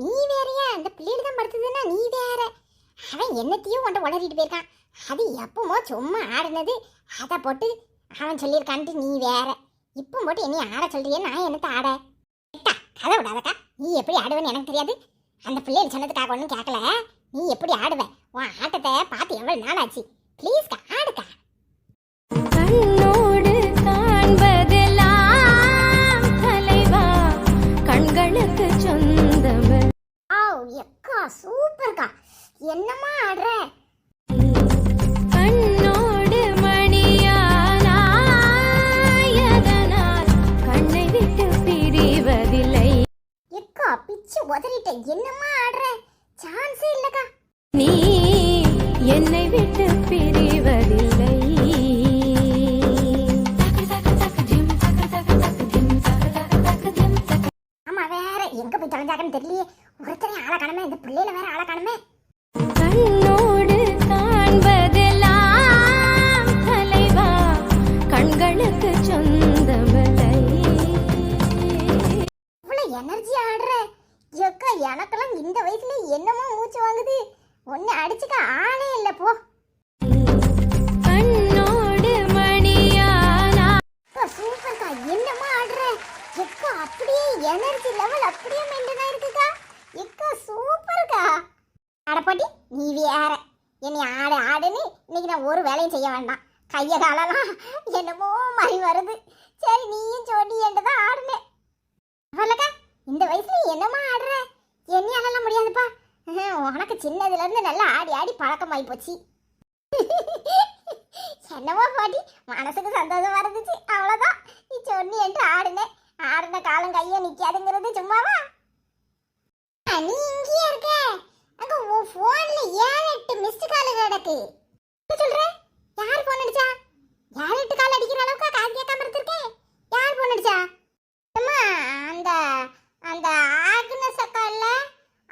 நீ வேறையா? அந்த பிள்ளைகள் தான் படுத்துதுன்னா நீ வேற. அவன் என்னத்தையும் கொண்டு உளறிட்டு போயிருக்கான். அது எப்பவுமோ சும்மா ஆடுனது. அதை போட்டு அவன் சொல்லியிருக்கான்ட்டு நீ வேற. இப்போ போட்டு என்னை ஆட சொல்றியே? நான் என்னத்த ஆட? ஏட்டா, கதை விடாதக்கா. நீ எப்படி ஆடுவேன்னு எனக்கு தெரியாது. அந்த பிள்ளைகள் சொன்னதுக்காக ஒன்றும் கேட்கல நீ எப்படி ஆடுவ? உன் ஆட்டத்தை பார்த்து எவ்வளோ நாள் ஆச்சு ப்ளீஸ்க்கா ஆடுக்கா. நீ என்னை விட்டு பிரிவதில்லை. ஆமா வேற. எங்க போய் தொலைஞ்சாக்கன்னு தெரியலையே. ஒருத்தரையும் ஆளை காணுமே. இந்த பிள்ளையில வேற ஆளை காணுமே. கண்ணோடு காண்பதெல்லாம் தலைவா கண்களுக்கு சொந்தமில்லை. இவ்வளவு எனர்ஜி ஆடுற. எனக்கெல்லாம் இந்த வயசுல என்னமோ மூச்சு வாங்குது. ஒன்னு அடிச்சுக்க ஆளே இல்ல போ. கண்ணோடு மணியானா? சூப்பர்க்கா. என்னம்மா ஆடுற? எக்கா அப்படியே எனர்ஜி லெவல் அப்படியே மெயின்டைன் ஆயிருக்குக்கா. எக்கா சூப்பர்க்கா. அடப்பாட்டி நீ வேற. என்னை ஆடு ஆடுன்னு இன்னைக்கு நான் ஒரு வேலையும் செய்ய வேண்டாம். கைய காலெல்லாம் என்னமோ மாதிரி வருது. சரி நீயும் சொல்லி என்கிட்ட தான் ஆடுனேன். அவளக்கா இந்த வயசுல என்னம்மா ஆடுற? என்னையாலலாம் முடியாதுப்பா. உனக்கு சின்னதுலேருந்து நல்லா ஆடி ஆடி பழக்கமாகி போச்சு. என்னவோ பாட்டி மனசுக்கு சந்தோஷமா இருந்துச்சு. அவ்வளோதான் நீ சொன்னி என்று ஆடுனேன். ஆடின காலம் கையை நிற்காதுங்கிறது சும்மாவா? நீ இங்கேயே இருக்க. அங்க உன் ஃபோன்ல ஏழு எட்டு மிஸ்டு கால் கிடக்கு. என்ன சொல்ற? யார் ஃபோன் அடிச்சா? ஏழு எட்டு கால் அடிக்கிற அளவுக்கு காது கேட்காம இருந்திருக்கேன் யார் ஃபோன் அடிச்சா அம்மா அந்த அந்த ஆக்னஸ் அக்கா இல்ல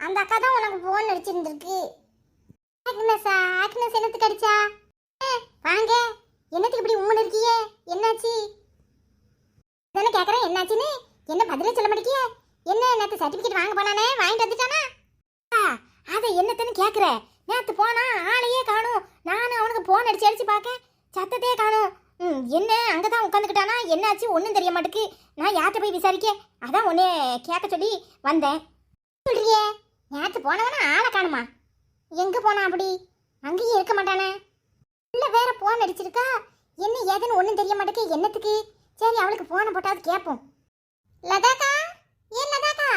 அந்த அக்கா தான் உனக்கு போன் அடிச்சிருந்திருக்கு. ஆக்னஸா ஆக்னஸ் என்னத்துக்கு அடிச்சா? ஏ, வாங்க. என்னத்துக்கு இப்படி உம்மன் இருக்கியே என்னாச்சு? தானே கேட்குறேன் என்னாச்சுன்னு? என்ன பதிலே சொல்ல மாட்டேங்கிய என்ன நேத்து சர்டிஃபிகேட் வாங்க போனானே வாங்கிட்டு வந்துட்டானா? அதை என்னத்துன்னு கேட்குற நேற்று போனா ஆளையே காணும். நானும் அவனுக்கு போன் அடிச்சு அடிச்சு பார்க்க சத்தத்தையே காணும். ம் என்ன அங்கே தான் உட்காந்துக்கிட்டானா? என்னாச்சு? ஒன்றும் தெரிய மாட்டேக்கு. நான் யார்கிட்ட போய் விசாரிக்க? அதான் உன்னே கேட்க சொல்லி வந்தேன். சொல்றியே நேற்று போனவனா ஆளை காணுமா? எங்க போனா அப்படி? அங்கேயும் இருக்க மாட்டானே. இல்ல வேற போன் அடிச்சிருக்கா? என்ன ஏதுன்னு ஒன்றும் தெரிய மாட்டேக்கு என்னத்துக்கு? சரி அவளுக்கு போனை போட்டாவது கேட்போம் லதாக்கா? ஏன் லதாக்கா?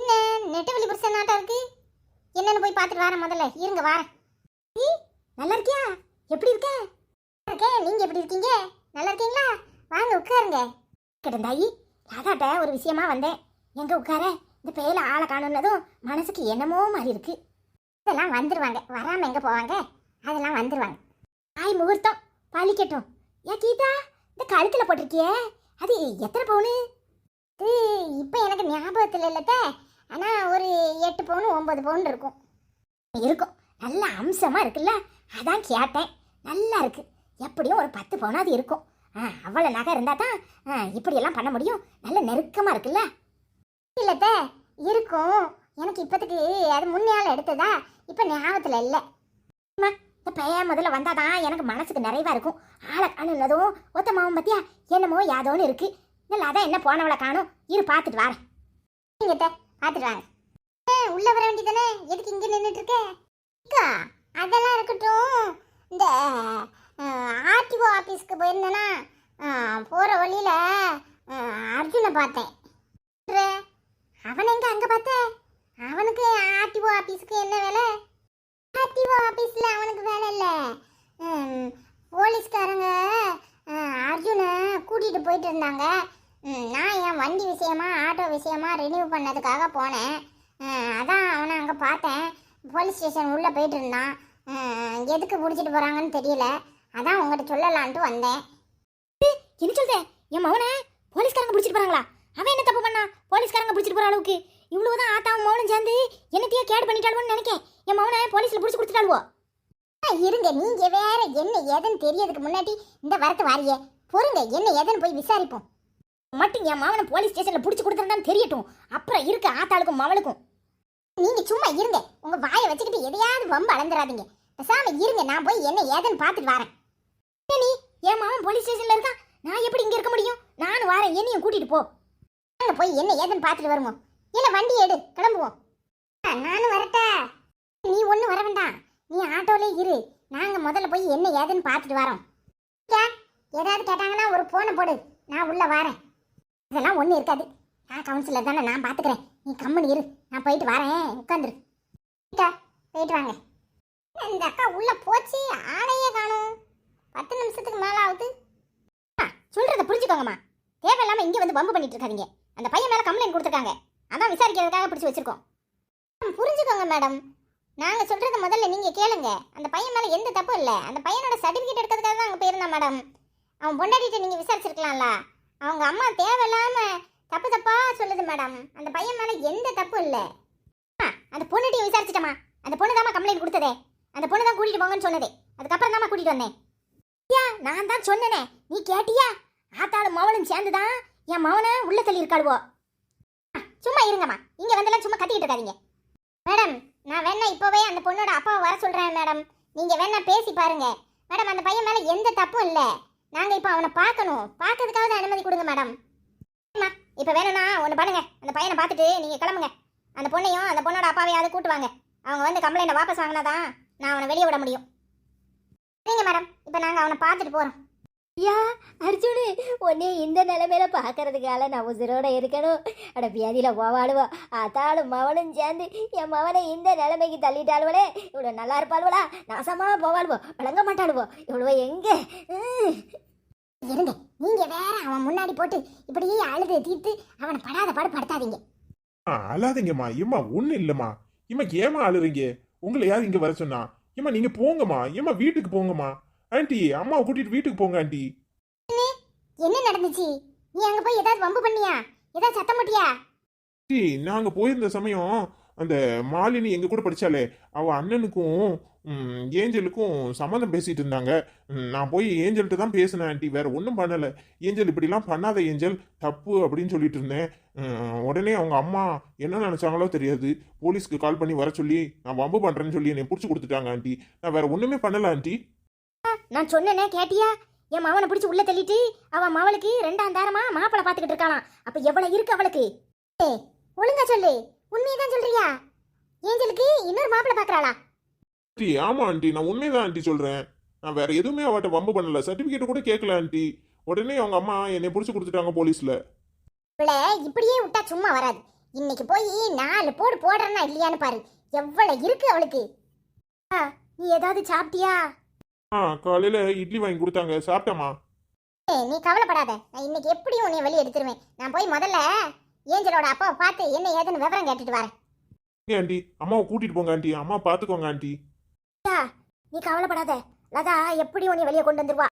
என்ன நெட்டவெளி புருஷன் நாட்டம் இருக்கு? என்னன்னு போய் பார்த்துட்டு வரேன் முதல்ல. இருங்க வரேன். ஈ, நல்லா இருக்கியா? எப்படி இருக்க? இருக்கேன். நீங்க எப்படி இருக்கீங்க? நல்லா இருக்கீங்களா? வாங்க உட்காருங்க. கிடந்தாயி லதாட்ட ஒரு விஷயமா வந்தேன். எங்க உட்கார? இந்த பேயில ஆளை காணுன்னதும் மனசுக்கு என்னமோ மாதிரி இருக்கு. இதெல்லாம் வந்துருவாங்க. வராம எங்க போவாங்க? அதெல்லாம் வந்துருவாங்க. ஆய் முகூர்த்தம் பழிக்கட்டும். ஏ கீதா இந்த கழுத்துல போட்டிருக்கியே? அது எத்தனை பவுனு? இது இப்போ எனக்கு ஞாபகத்தில் இல்லைத்த. ஆனால் ஒரு எட்டு பவுன் ஒம்பது பவுன் இருக்கும். இருக்கும். நல்ல அம்சமாக இருக்குல்ல? அதான் கேட்டேன். நல்லா இருக்கு. எப்படியும் ஒரு பத்து பவுனாவது இருக்கும். ஆ அவ்வளோ நகை இருந்தால் தான் ஆ, இப்படியெல்லாம் பண்ண முடியும். நல்ல நெருக்கமாக இருக்குல்ல? இல்லத்த இருக்கும். எனக்கு இப்போதைக்கு அது முன்னாள் எடுத்ததா? இப்போ ஞாபகத்தில் இல்லை. இந்த பையன் முதல்ல வந்தாதான் எனக்கு மனசுக்கு நிறைவா இருக்கும். ஆளை காணுன்னதும் ஒத்த மாவன் பத்தியா? என்னமோ யாதோன்னு இருக்கு. இல்லை அதான் என்ன போனவளை காணும்? இரு பார்த்துட்டு வரேன். நீங்க பார்த்துட்டு வாங்க. உள்ள வர வேண்டியதானே? எதுக்கு இங்க நின்றுட்டு இருக்க அதெல்லாம் இருக்கட்டும். இந்த ஆர்டிஓ ஆஃபீஸ்க்கு போயிருந்தேனா போகிற வழியில் அர்ஜுனை பார்த்தேன். அவன் எங்க அங்கே பார்த்த அவனுக்கு ஆர்டிஓ ஆஃபீஸ்க்கு என்ன வேலை? ஆர்டிஓ ஆஃபீஸில் அவனுக்கு வேலை இல்லை. போலீஸ்காரங்க அர்ஜுனை கூட்டிகிட்டு போயிட்டு இருந்தாங்க. நான் என் வண்டி விஷயமா ஆட்டோ விஷயமா ரினியூ பண்ணதுக்காக போனேன். அதான் அவனை அங்கே பார்த்தேன். போலீஸ் ஸ்டேஷன் உள்ளே போயிட்டு இருந்தான். எதுக்கு பிடிச்சிட்டு போகிறாங்கன்னு தெரியல. அதான் உங்கள்கிட்ட சொல்லலான்ட்டு வந்தேன். என்ன சொல்றேன் என் மவனை போலீஸ்காரங்க பிடிச்சிட்டு போகிறாங்களா அவன் என்ன தப்பு பண்ணா போலீஸ்காரங்க பிடிச்சிட்டு போற அளவுக்கு. இவ்வளவுதான் ஆத்தாவும் மௌனம் சேர்ந்து என்னத்தையே கேடு பண்ணிட்டாலும்னு நினைக்கேன். என் மவனை போலீஸ்ல பிடிச்சி கொடுத்துட்டாலுவோ இருங்க நீங்க வேற என்ன ஏதுன்னு தெரியறதுக்கு முன்னாடி இந்த வரத்து வாரிய. பொறுங்க என்ன ஏதுன்னு போய் விசாரிப்போம். மட்டும் என் மாவனை போலீஸ் ஸ்டேஷன்ல பிடிச்சி கொடுத்துருந்தான்னு தெரியட்டும். அப்புறம் இருக்க ஆத்தாளுக்கும் மவளுக்கும். நீங்க சும்மா இருங்க. உங்க வாயை வச்சுக்கிட்டு எதையாவது வம்பு அளந்துடாதீங்க பேசாம இருங்க நான் போய் என்ன ஏதுன்னு பார்த்துட்டு வரேன். என்ன நீ? என் மாமன் போலீஸ் ஸ்டேஷன்ல இருக்கான். நான் எப்படி இங்க இருக்க முடியும்? நானும் வரேன் என்னையும் கூட்டிட்டு போ. நாங்க போய் என்ன ஏதுன்னு பார்த்துட்டு வருவோம் இல்ல வண்டி எடு கிளம்புவோம். நானும் வரட்டா. நீ ஒன்றும் வர வேண்டாம். நீ ஆட்டோலே இரு. நாங்க முதல்ல போய் என்ன ஏதுன்னு பார்த்துட்டு வரோம். ஏதாவது கேட்டாங்கன்னா ஒரு போனை போடு. நான் உள்ள வரேன். இதெல்லாம் ஒன்றும் இருக்காது. நான் கவுன்சிலர் தானே நான் பார்த்துக்கிறேன் நீ கம்மனி இரு. நான் போயிட்டு வரேன். உட்காந்துரு. போயிட்டு வாங்க. இந்த அக்கா உள்ள போச்சு. ஆளையே காணும். பத்து நிமிஷத்துக்கு மேல ஆகுது சொல்றதை புரிஞ்சுக்கோங்கம்மா. தேவையில்லாம இங்க வந்து பம்பு பண்ணிட்டு இருக்காதீங்க. அந்த பையன் மேலே கம்ப்ளைண்ட் கொடுத்துருக்காங்க. அதான் விசாரிக்கிறதுக்காக பிடிச்சி வச்சிருக்கோம். புரிஞ்சுக்கோங்க மேடம். நாங்க சொல்கிறத முதல்ல நீங்கள் கேளுங்க. அந்த பையன் மேலே எந்த தப்பும் இல்லை. அந்த பையனோட சர்டிஃபிகேட் எடுக்கிறதுக்காக தான் அங்கே போயிருந்தான் மேடம். அவன் பொண்டாட்டிகிட்ட நீங்க விசாரிச்சிருக்கலாம்ல. அவங்க அம்மா தேவையில்லாம தப்பு தப்பா சொல்லுது மேடம். அந்த பையன் மேலே எந்த தப்பும் இல்லை. ஆ, அந்த பொண்ணுகிட்டையும் விசாரிச்சிட்டமா அந்த பொண்ணு தாம்மா கம்ப்ளைண்ட் கொடுத்ததே. அந்த பொண்ணு தான் கூட்டிகிட்டு போங்கன்னு சொன்னதே. அதுக்கப்புறம் தாம்மா கூட்டிகிட்டு வந்தேன். ஐயா நான் தான் சொன்னனே. நீ கேட்டியா? ஆத்தாலும் மவளும் சேர்ந்துதான் என் மவனை உள்ள தள்ளி இருக்காடுவோ ஆ, சும்மா இருங்கம்மா. இங்க வந்தெல்லாம் சும்மா கத்திக்கிட்டு இருக்காதீங்க. மேடம் நான் வேணா இப்போவே அந்த பொண்ணோட அப்பாவை வர சொல்றேன் மேடம். நீங்க வேணா பேசி பாருங்க. மேடம் அந்த பையன் மேல எந்த தப்பும் இல்ல. நாங்க இப்போ அவனை பார்க்கணும். பார்க்கறதுக்காவது அனுமதி கொடுங்க மேடம். அம்மா, இப்ப வேணும்னா ஒன்று பண்ணுங்க. அந்த பையனை பார்த்துட்டு நீங்க கிளம்புங்க. அந்த பொண்ணையும் அந்த பொண்ணோட அப்பாவையாவது கூட்டு வாங்க. அவங்க வந்து கம்ப்ளைண்ட் வாபஸ் வாங்கினாதான் நான் அவனை வெளியே விட முடியும். சரிங்க மேடம். இப்போ நாங்க அவனை பார்த்துட்டு போறோம். யா அர்ஜுனு உன்னே இந்த நிலைமையில பார்க்கறதுக்கால நான் உசுரோட இருக்கணும். அட வியாதியில் போவாளுவோ அத்தாளும் மவனும் சேர்ந்து என் மவனை இந்த நிலைமைக்கு தள்ளிட்டாளுவளே. இவ்வளோ நல்லா இருப்பாளுவளா? நாசமாக போவாளுவோ? வழங்க மாட்டாளுவோ? இவ்வளோ எங்கே? இருங்க நீங்க வேற அவன் முன்னாடி போட்டு இப்படியே அழுது தீர்த்து அவனை படாத பாடு படுத்தாதீங்க. ஆ, அழாதீங்கம்மா. ஏம்மா ஒன்றும் இல்லைம்மா. இம்மா ஏமா அழுறீங்க? உங்களை யார் இங்கே வர சொன்னா? ஏம்மா நீங்கள் போங்கம்மா. ஏம்மா வீட்டுக்கு போங்கம்மா. ஆண்டி அம்மாவை கூட்டிட்டு வீட்டுக்கு போங்க ஆண்டி. என்ன நடந்துச்சு? நீ அங்க போய் ஏதாவது வம்பு பண்ணியா? ஏதாவது சத்தம் போட்டியா? ஆண்டி நாங்க போயிருந்த சமயம் அந்த மாலினி எங்க கூட படிச்சாலே அவ அண்ணனுக்கும் ஏஞ்சலுக்கும் சம்மந்தம் பேசிட்டு இருந்தாங்க. நான் போய் ஏஞ்சல்கிட்ட தான் பேசினேன் ஆண்டி. வேற ஒன்றும் பண்ணல. ஏஞ்சல் இப்படிலாம் பண்ணாத ஏஞ்சல். தப்பு அப்படின்னு சொல்லிட்டு இருந்தேன். உடனே அவங்க அம்மா என்ன நினைச்சாங்களோ தெரியாது. போலீஸ்க்கு கால் பண்ணி வர சொல்லி நான் வம்பு பண்றேன்னு சொல்லி என்னை பிடிச்சி கொடுத்துட்டாங்க ஆண்டி. நான் வேற ஒண்ணுமே பண்ணல ஆண்டி. நான் சொன்னேனே கேட்டியா? என் மவனை பிடிச்சி உள்ள தள்ளிட்டு அவன் மவளுக்கு ரெண்டாம் தாரமா மாப்பிளை பார்த்துக்கிட்டு இருக்காளாம். அப்ப எவ்வளவு இருக்கு அவளுக்கு? ஏய், ஒழுங்கா சொல்லு. உண்மையதான் சொல்றியா? ஏஞ்சலுக்கு இன்னொரு மாப்பிளை பாக்குறாளா ஆண்டி ஆமா ஆண்டி நான் உண்மைதான் ஆண்டி சொல்றேன். நான் வேற எதுவுமே அவட்ட வம்பு பண்ணல. சர்டிபிகேட் கூட கேட்கல ஆண்டி. உடனே அவங்க அம்மா என்னை பிடிச்சி கொடுத்துட்டாங்க போலீஸ்ல இவளை இப்படியே விட்டா சும்மா வராது. இன்னைக்கு போய் நாலு போடு போடுறனா இல்லையான்னு பாரு. எவ்வளவு இருக்கு அவளுக்கு? நீ ஏதாவது சாப்பிட்டியா? ஆ காலையில இட்லி வாங்கி கொடுத்தாங்க. சாப்பிட்டேம்மா. ஏய், நீ கவலைப்படாத. நான் இன்னைக்கு எப்படியும் உன்னை வெளியே எடுத்துருவேன். நான் போய் முதல்ல ஏஞ்சலோட அப்பாவை பார்த்து என்ன ஏதுன்னு விவரம் கேட்டுட்டு வரேன். ஏன் ஆண்டி? அம்மாவை கூட்டிட்டு போங்க ஆண்டி. அம்மா பாத்துக்கோங்க ஆண்டி. நீ கவலைப்படாத. லதா எப்படி உன்னை வெளியே கொண்டு வந்துருவா.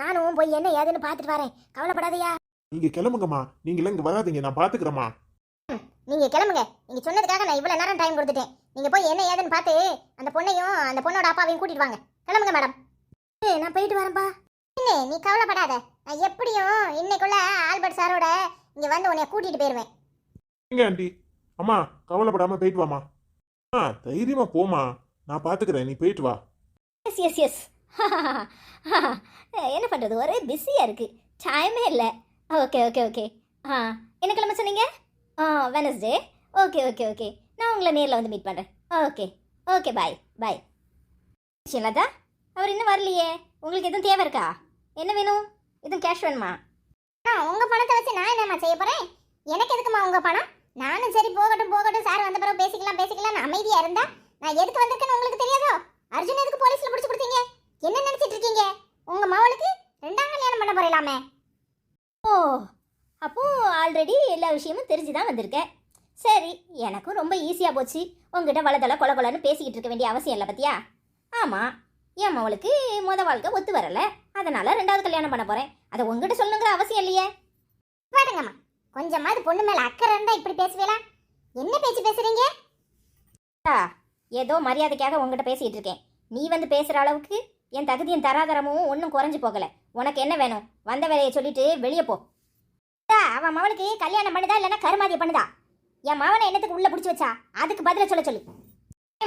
நானும் போய் என்ன ஏதுன்னு பார்த்துட்டு வரேன். கவலைப்படாதயா. நீங்க கிளம்புங்கம்மா. நீங்க இங்க வராதீங்க. நான் பாத்துக்கிறேம்மா. நீங்க கிளம்புங்க. நீங்க சொன்னதுக்காக நான் இவ்வளவு நேரம் டைம் கொடுத்துட்டேன். நீங்க போய் என்ன ஏதுன்னு பார்த்து அந்த பொண்ணையும் அந்த பொண்ணோட அப்பாவையும் கூட்டிட்டு வாங்க. கிளம்புங்க மேடம் ஏய், நான் போயிட்டு வரேன்ப்பா. என்ன நீ கவலைப்படாத. நான் எப்படியும் இன்னைக்குள்ள ஆல்பர்ட் சாரோட இங்க வந்து உன்னை கூட்டிட்டு போயிருவேன். எங்க ஆண்டி? அம்மா கவலைப்படாம போயிட்டு வாமா ஆ தைரியமா போமா நான் பாத்துக்கிறேன் நீ போயிட்டு வா. எஸ் எஸ் எஸ் என்ன பண்ணுறது ஒரே பிஸியாக இருக்குது டைமே இல்லை. ஓகே ஓகே ஓகே ஆ என்ன கிழமை சொன்னீங்க? ஆ வெனஸ்டே ஓகே ஓகே ஓகே நான் உங்களை நேரில் வந்து மீட் பண்ணுறேன் okay okay bye bye Latha அவர் இன்னும் வரலையே. உங்களுக்கு எதுவும் தேவை இருக்கா? என்ன வேணும்? எதுவும் கேஷ் வேணுமா? ஆ உங்க பணத்தை வச்சு நான் என்னம்மா செய்ய போறேன்? எனக்கு எதுக்குமா உங்க பணம்? நானும் சரி போகட்டும் போகட்டும் சார் வந்த பிறகு பேசிக்கலாம் பேசிக்கலாம் அமைதியா இருந்தா நான் எதுக்கு வந்திருக்கேன்னு உங்களுக்கு தெரியாதோ? அர்ஜுன் எதுக்கு போலீஸ்ல பிடிச்சு கொடுத்தீங்க? என்ன நினைச்சிட்டு இருக்கீங்க? உங்க மவளுக்கு ரெண்டாம் கல்யாணம் பண்ண போறீங்களாமே ஓ அப்போ ஆல்ரெடி எல்லா விஷயமும் தெரிஞ்சு தான் வந்திருக்கேன். சரி எனக்கும் ரொம்ப ஈஸியாக போச்சு. உங்ககிட்ட வளதள கொல கொலன்னு பேசிக்கிட்டு இருக்க வேண்டிய அவசியம் இல்லை பத்தியா? ஆமாம் என் மவளுக்கு முத வாழ்க்கை ஒத்து வரல. அதனால ரெண்டாவது கல்யாணம் பண்ண போறேன். அதை உங்ககிட்ட சொல்லணுங்கிற அவசியம் இல்லையே. பாருங்கம்மா கொஞ்சமாவது பொண்ணு மேல அக்கறை இருந்தா இப்படி பேசுவீங்களா என்ன பேச்சு பேசுறீங்க? ஏதோ மரியாதைக்காக உங்ககிட்ட பேசிக்கிட்டு இருக்கேன். நீ வந்து பேசுகிற அளவுக்கு என் தகுதியும் தராதரமும் ஒன்றும் குறைஞ்சு போகல. உனக்கு என்ன வேணும்? வந்த வேலையை சொல்லிட்டு வெளியே போ. அவன் மவளுக்கு கல்யாணம் பண்ணுதா இல்லைன்னா கருமாதியை பண்ணுதா? என் மாவனை என்னத்துக்கு உள்ள பிடிச்சி வச்சா? அதுக்கு பதில சொல்ல சொல்லு.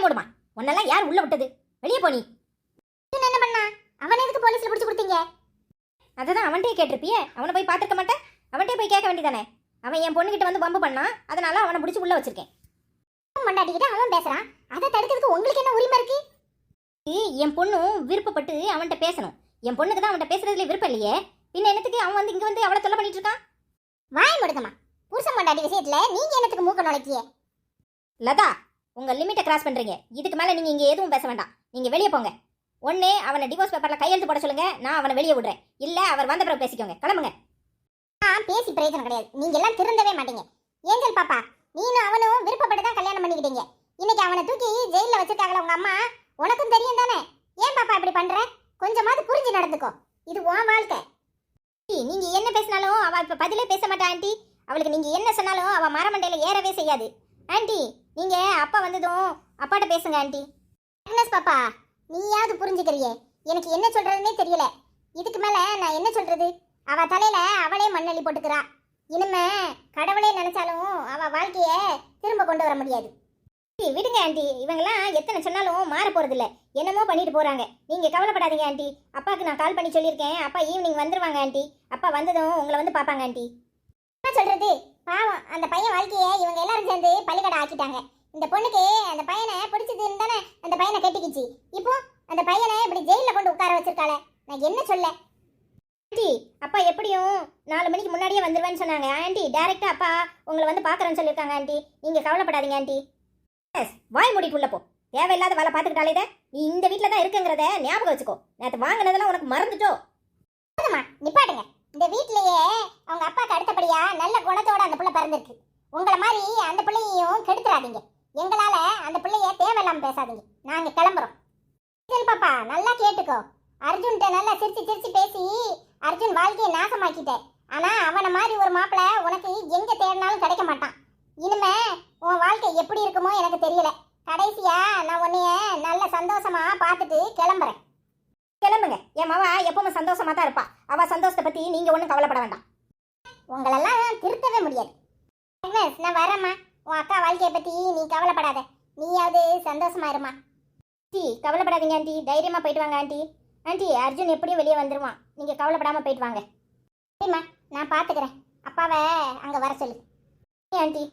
மூடுமா. உன்னெல்லாம் யார் உள்ள விட்டது? வெளியே போனி பண்ணா? அவனை எதுக்கு போலீஸ்ல பிடிச்சு கொடுத்தீங்க? அதுதான் அவன்கிட்டயே கேட்டிருப்பியே. அவனை போய் பார்த்துருக்க மாட்டேன். அவன்கிட்டயே போய் கேட்க வேண்டியதானே? அவன் என் பொண்ணுகிட்ட வந்து பம்பு பண்ணான் அதனால அவனை பிடிச்சி உள்ள வச்சிருக்கேன். மண்டாட்டிக்கிட்ட அவன் பேசுறான். அதை தடுக்கிறதுக்கு உங்களுக்கு என்ன உரிமை இருக்கு? என் பொண்ணும் விருப்பப்பட்டு அவன்கிட்ட பேசணும். என் பொண்ணுக்கு தான் அவன்கிட்ட பேசுறதுல விருப்பம் இல்லையே. பின்ன என்னத்துக்கு அவன் வந்து இங்க வந்து அவளை தொல்லை பண்ணிட்டு இருக்கான்? வாய் முடுக்கமா புருஷன் மண்டாட்டி விஷயத்துல நீங்க என்னத்துக்கு மூக்க நுழைக்கிய? லதா உங்க லிமிட்டை கிராஸ் பண்றீங்க. இதுக்கு மேல நீங்க இங்க எதுவும் பேச வேண்டாம். நீங்க வெளியே போங்க. ஒண்ணு அவனை டிவோர்ஸ் பேப்பர்ல கையெழுத்து போட சொல்லுங்க. நான் அவனை வெளியே விடுறேன். இல்ல அவர் வந்த பிறகு பேசிக்கோங்க. கிளம்புங்க. ஆ பேசி பிரயோஜனம் கிடையாது. நீங்க எல்லாம் திருந்தவே மாட்டீங்க. ஏஞ்சல் பாப்பா நீனும் அவனும் விருப்பப்பட்டு தான் கல்யாணம் பண்ணிக்கிட்டீங்க. இன்னைக்கு அவனை தூக்கி ஜெயில வச்சிருக்காங்களா உங்க அம்மா? உனக்கும் தெரியும் தானே? ஏன் பாப்பா இப்படி பண்ற? கொஞ்சமாவது புரிஞ்சு நடந்துக்கோ. இது உன் வாழ்க்கை. ஆண்டி, நீங்க என்ன பேசினாலும் அவ இப்ப பதிலே பேச மாட்டா ஆண்டி. அவளுக்கு நீங்க என்ன சொன்னாலும் அவ மரமண்டையில ஏறவே செய்யாது. ஆண்டி நீங்க அப்பா வந்ததும் அப்பாட்ட பேசுங்க ஆண்டி. அக்னஸ் பாப்பா நீயாவது புரிஞ்சுக்கிறியே. எனக்கு என்ன சொல்றதுன்னே தெரியல. இதுக்கு மேல நான் என்ன சொல்றது? அவ தலையில அவளே மண்ணள்ளி போட்டுக்கிறா. இனிமே கடவுளே நினைச்சாலும் அவ வாழ்க்கைய திரும்ப கொண்டு வர முடியாது. விடுங்க ஆண்டி. இவங்கெல்லாம் எத்தனை சொன்னாலும் மாற போறது இல்லை என்னமோ பண்ணிட்டு போறாங்க. நீங்க கவலைப்படாதீங்க ஆண்டி. அப்பாவுக்கு நான் கால் பண்ணி சொல்லியிருக்கேன். அப்பா ஈவினிங் வந்துருவாங்க ஆண்டி. அப்பா வந்ததும் உங்களை வந்து பாப்பாங்க ஆண்டி. என்ன சொல்றது? பாவம். அந்த பையன் வாழ்க்கைய இவங்க எல்லாரும் சேர்ந்து பள்ளிக்கடை ஆக்கிட்டாங்க. இந்த பொண்ணுக்கு அந்த பையனை பிடிச்சதுன்னு தானே அந்த பையனை கட்டிக்கிச்சு. இப்போ அந்த பையனை இப்படி ஜெயிலில் கொண்டு உட்கார வச்சிருக்காளே. நான் என்ன சொல்ல? ஆண்டி அப்பா எப்படியும் நாலு மணிக்கு முன்னாடியே வந்துருவேன்னு சொன்னாங்க. ஆண்டி டேரெக்டாக அப்பா உங்களை வந்து பார்க்குறேன்னு சொல்லியிருக்காங்க ஆண்டி. நீங்கள் கவலைப்படாதீங்க ஆண்டி. எஸ் வாய் மூடிட்டு போ. தேவையில்லாத வேலை பார்த்துக்கிட்டாலே இதை. நீ இந்த வீட்டில் தான் இருக்குங்கிறத ஞாபகம் வச்சுக்கோ. நேற்று வாங்கினதெல்லாம் உனக்கு மறந்துட்டோ. போதுமா நிப்பாட்டுங்க. இந்த வீட்லயே அவங்க அப்பாவுக்கு அடுத்தபடியா நல்ல குணத்தோட அந்த பிள்ளை பிறந்திருக்கு. உங்களை மாதிரி அந்த பிள்ளையையும் கெடுத்துறாதீங்க. எங்களால அந்த பிள்ளைய தேவையில்லாம பேசாதீங்க. நாங்க கிளம்புறோம். சரி பாப்பா நல்லா கேட்டுக்கோ. அர்ஜுன்கிட்ட நல்லா சிரிச்சு சிரிச்சு பேசி அர்ஜுன் வாழ்க்கையை நாசமாக்கிட்ட. ஆனா அவனை மாதிரி ஒரு மாப்பிள்ளை உனக்கு எங்க தேடினாலும் கிடைக்க மாட்டான். இனிமே உன் வாழ்க்கை எப்படி இருக்குமோ எனக்கு தெரியல. கடைசியா நான் உன்னைய நல்ல சந்தோஷமா பார்த்துட்டு கிளம்புறேன். கிளம்புங்க. என் மாவா எப்பவுமே சந்தோஷமா தான் இருப்பா. அவ சந்தோஷத்தை பத்தி நீங்க ஒன்றும் கவலைப்பட வேண்டாம். உங்களெல்லாம் திருத்தவே முடியாது. நான் வரேம்மா. உன் அக்கா வாழ்க்கையை பத்தி நீ கவலைப்படாத. நீயாவது சந்தோஷமா இருமா. ஆண்டி கவலைப்படாதீங்க ஆண்டி. தைரியமா போயிட்டு வாங்க ஆண்டி. ஆண்டி அர்ஜுன் எப்படியும் வெளியே வந்துருவான். நீங்க கவலைப்படாம போயிட்டு வாங்க. சரிம்மா நான் பாத்துக்கிறேன். அப்பாவை அங்க வர சொல்லு. ஆண்டி.